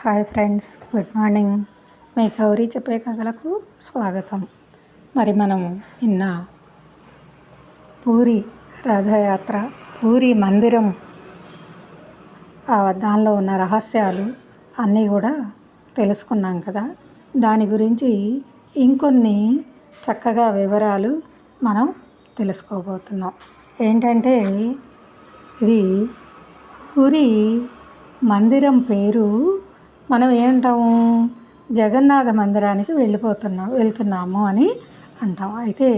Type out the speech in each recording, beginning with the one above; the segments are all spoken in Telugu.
Hi friends good morning. మీ గౌరీ చెప్పే కథలకు స్వాగతం. మరి మనం నిన్న పూరి రథయాత్ర పూరి మందిరం ఆ దానిలో ఉన్న రహస్యాలు అన్నీ కూడా తెలుసుకున్నాం కదా. దాని గురించి ఇంకొన్ని చక్కగా వివరాలు మనం తెలుసుకోబోతున్నాం. ఏంటంటే ఇది పూరి మందిరం పేరు మనం ఏమంటాము? జగన్నాథ మందిరానికి వెళ్ళిపోతున్నాం వెళ్తున్నాము అని అంటాం. అయితే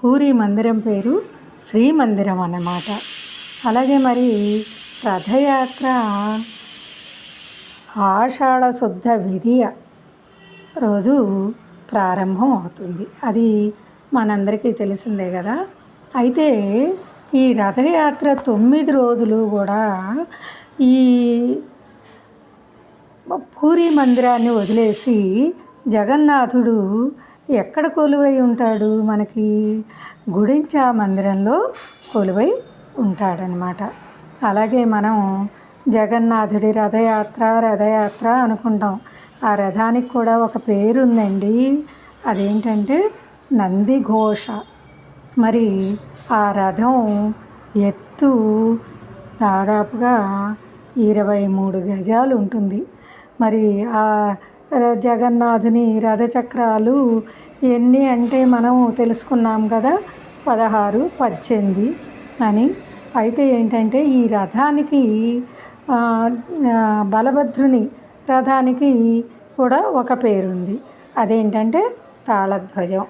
పూరి మందిరం పేరు శ్రీ మందిరం అన్నమాట. అలాగే మరి రథయాత్ర ఆషాఢ శుద్ధ విధియ రోజు ప్రారంభం అవుతుంది. అది మనందరికీ తెలిసిందే కదా. అయితే ఈ రథయాత్ర తొమ్మిది రోజులు కూడా ఈ పూరి మందిరాన్ని వదిలేసి జగన్నాథుడు ఎక్కడ కొలువై ఉంటాడు? మనకి గుడించా మందిరంలో కొలువై ఉంటాడనమాట అలాగే మనం జగన్నాథుడి రథయాత్ర రథయాత్ర అనుకుంటాం. ఆ రథానికి కూడా ఒక పేరు ఉందండి అదేంటంటే నందిఘోష మరి ఆ రథం ఎత్తు దాదాపుగా ఇరవై మూడు గజాలు ఉంటుంది మరి ఆ జగన్నాథుని రథచక్రాలు ఎన్ని అంటే మనం తెలుసుకున్నాం కదా పదహారు పద్దెనిమిది అని. అయితే ఏంటంటే ఈ రథానికి బలభద్రుని రథానికి కూడా ఒక పేరుంది. అదేంటంటే తాళధ్వజం.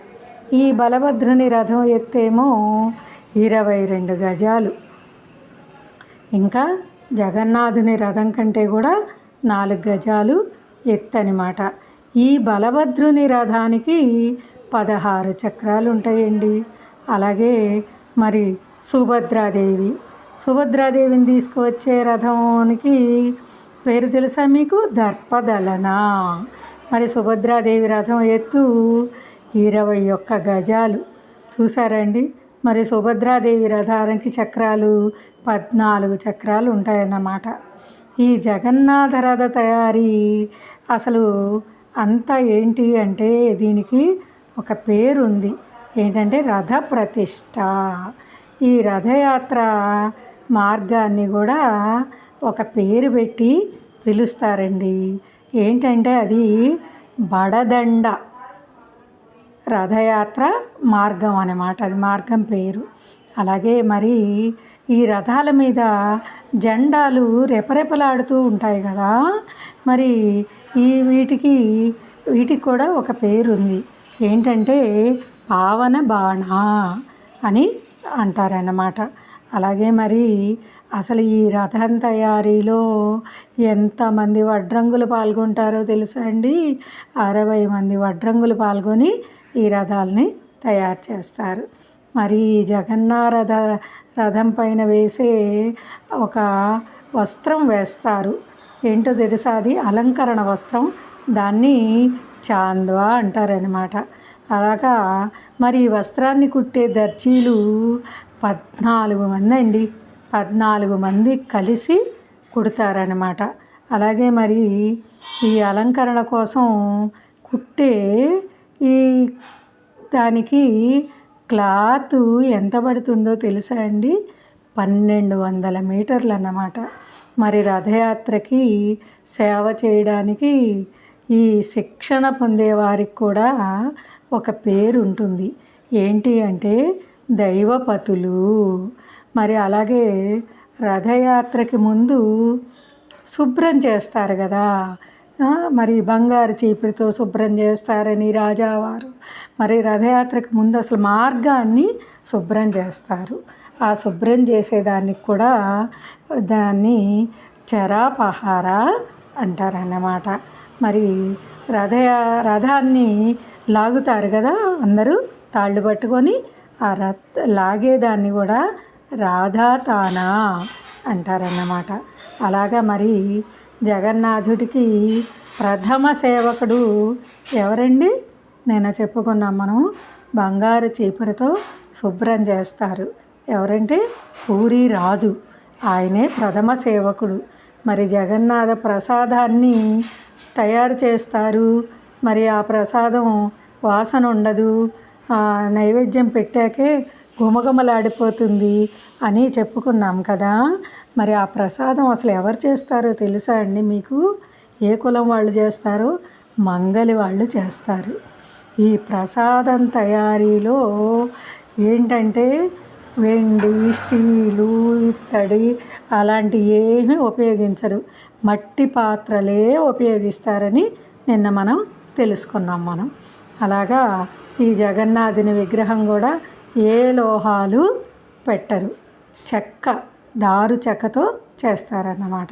ఈ బలభద్రుని రథం ఎత్తేమో ఇరవై రెండు గజాలు. ఇంకా జగన్నాథుని రథం కంటే కూడా నాలుగు గజాలు ఎత్తనమాట. ఈ బలభద్రుని రథానికి పదహారు చక్రాలు ఉంటాయండి అలాగే మరి సుభద్రాదేవి. సుభద్రాదేవిని తీసుకువచ్చే రథానికి పేరు తెలుసా మీకు? దర్పదలన మరి సుభద్రాదేవి రథం ఎత్తు ఇరవై ఒక్క గజాలు. చూసారండి మరి సుభద్రాదేవి రథానికి చక్రాలు పద్నాలుగు చక్రాలు ఉంటాయన్నమాట ఈ జగన్నాథ రథ తయారీ అసలు అంతా ఏంటి అంటే దీనికి ఒక పేరు ఉంది ఏంటంటే రథ ప్రతిష్ట. ఈ రథయాత్ర మార్గాన్ని కూడా ఒక పేరు పెట్టి పిలుస్తారండి. ఏంటంటే అది బడదండ రథయాత్ర మార్గం అన్నమాట. అది మార్గం పేరు. అలాగే మరి ఈ రథాల మీద జెండాలు రెపరెపలాడుతూ ఉంటాయి కదా. మరి ఈ వీటికి వీటికి కూడా ఒక పేరు ఉంది ఏంటంటే పావన బాణ అని అంటారన్నమాట. అలాగే మరి అసలు ఈ రథం తయారీలో ఎంతమంది వడ్రంగులు పాల్గొంటారో తెలుసా అండి? అరవై మంది వడ్రంగులు పాల్గొని ఈ రథాలని తయారు చేస్తారు. మరి జగన్నారథ రథం పైన వేసే ఒక వస్త్రం వేస్తారు. ఏంటో తెలుసా అది? అలంకరణ వస్త్రం. దాన్ని చాంద్వా అంటారనమాట అలాగా మరి ఈ వస్త్రాన్ని కుట్టే దర్జీలు పద్నాలుగు మంది అండి. పద్నాలుగు మంది కలిసి కుడతారనమాట అలాగే మరి ఈ అలంకరణ కోసం కుట్టే ఈ దానికి క్లాత్ ఎంత పడుతుందో తెలుసా అండి? పన్నెండు వందల మీటర్లు అన్నమాట మరి రథయాత్రకి సేవ చేయడానికి ఈ శిక్షణ పొందేవారికి కూడా ఒక పేరు ఉంటుంది ఏంటి అంటే దైవపతులు. మరి అలాగే రథయాత్రకి ముందు శుభ్రం చేస్తారు కదా. మరి బంగారు చీపురితో శుభ్రం చేస్తారని రాజావారు. మరి రథయాత్రకు ముందు అసలు మార్గాన్ని శుభ్రం చేస్తారు. ఆ శుభ్రం చేసేదానికి కూడా దాన్ని చరాపహార అంటారన్నమాట. మరి రథయా రథాన్ని లాగుతారు కదా అందరూ తాళ్ళు పట్టుకొని ఆ రథ లాగేదాన్ని కూడా రాధాతానా అంటారన్నమాట. అలాగా మరి జగన్నాథుడికి ప్రథమ సేవకుడు ఎవరండి? నేను చెప్పుకున్నాం మనం బంగారు చీపురతో శుభ్రం చేస్తారు. ఎవరంటే? పూరి రాజు. ఆయనే ప్రథమ సేవకుడు. మరి జగన్నాథ ప్రసాదాన్ని తయారు చేస్తారు. మరి ఆ ప్రసాదం వాసన ఉండదు. నైవేద్యం పెట్టాకే గుమగుమలాడిపోతుంది అని చెప్పుకున్నాం కదా. మరి ఆ ప్రసాదం అసలు ఎవరు చేస్తారో తెలుసా అండి మీకు? ఏ కులం వాళ్ళు చేస్తారో మంగలి వాళ్ళు చేస్తారు. ఈ ప్రసాదం తయారీలో ఏంటంటే వెండి స్టీలు ఇత్తడి అలాంటి ఏమీ ఉపయోగించరు. మట్టి పాత్రలే ఉపయోగిస్తారని నిన్న మనం తెలుసుకున్నాం మనం. అలాగా ఈ జగన్నాథుని విగ్రహం కూడా ఏ లోహాలు పెట్టరు. చెక్క దారు చెక్కతో చేస్తారన్నమాట.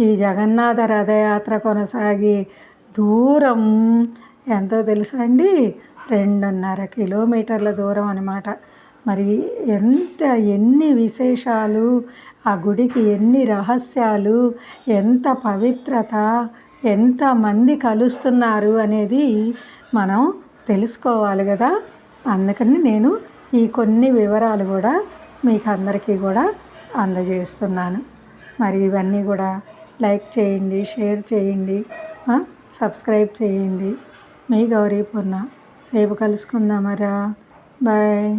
ఈ జగన్నాథ రథయాత్ర కొనసాగి దూరం ఎంతో తెలుసా అండి? రెండున్నర కిలోమీటర్ల దూరం అనమాట మరి ఎంత ఎన్ని విశేషాలు ఆ గుడికి ఎన్ని రహస్యాలు ఎంత పవిత్రత ఎంతమంది కలుస్తున్నారు అనేది మనం తెలుసుకోవాలి కదా. అందుకని నేను ఈ కొన్ని వివరాలు కూడా మీకు అందరికీ కూడా అందజేస్తున్నాను. మరి ఇవన్నీ కూడా లైక్ చేయండి షేర్ చేయండి సబ్స్క్రైబ్ చేయండి. మీ గౌరీ పూర్ణ రేపు కలుసుకుందామరా బాయ్.